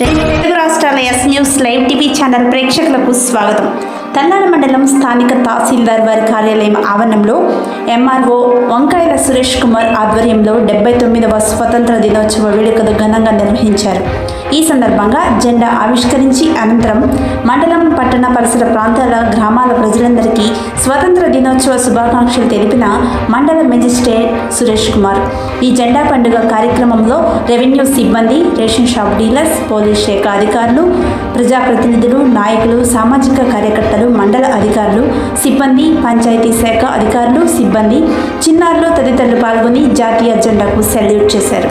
తెలుగు రాష్ట్రాల S news live TV channel ప్రేక్షకులకు స్వాగతం. తల్లాడ మండలం స్థానిక తహసీల్దార్ వారి కార్యాలయం ఆవరణంలో ఎంఆర్ఓ వంకాయల సురేష్ కుమార్ ఆధ్వర్యంలో డెబ్బై తొమ్మిదవ స్వతంత్ర దినోత్సవ వేడుకలు ఘనంగా నిర్వహించారు. ఈ సందర్భంగా జెండా ఆవిష్కరించి అనంతరం మండలం పట్టణ పరిసర ప్రాంతాల గ్రామాల ప్రజలందరికీ స్వతంత్ర దినోత్సవ శుభాకాంక్షలు తెలిపిన మండల మెజిస్ట్రేట్ సురేష్ కుమార్. ఈ జెండా పండుగ కార్యక్రమంలో రెవెన్యూ సిబ్బంది రేషన్ షాప్ డీలర్స్ పోలీస్ శాఖ అధికారులు ప్రజాప్రతినిధులు నాయకులు సామాజిక కార్యకర్తలు మండల అధికారులు సిబ్బంది పంచాయతీ శాఖ అధికారులు సిబ్బంది చిన్నారులు తదితరులు పాల్గొని జాతీయ జెండాకు సెల్యూట్ చేశారు.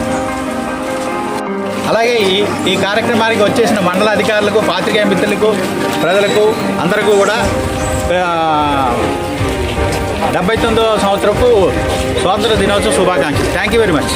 అలాగే ఈ ఈ కార్యక్రమానికి వచ్చేసిన మండల అధికారులకు పాత్రికేయ మిత్రులకు ప్రజలకు అందరికీ కూడా డెబ్బై తొమ్మిదవ సంవత్సరపు స్వాతంత్ర దినోత్సవ శుభాకాంక్షలు. Thank you very much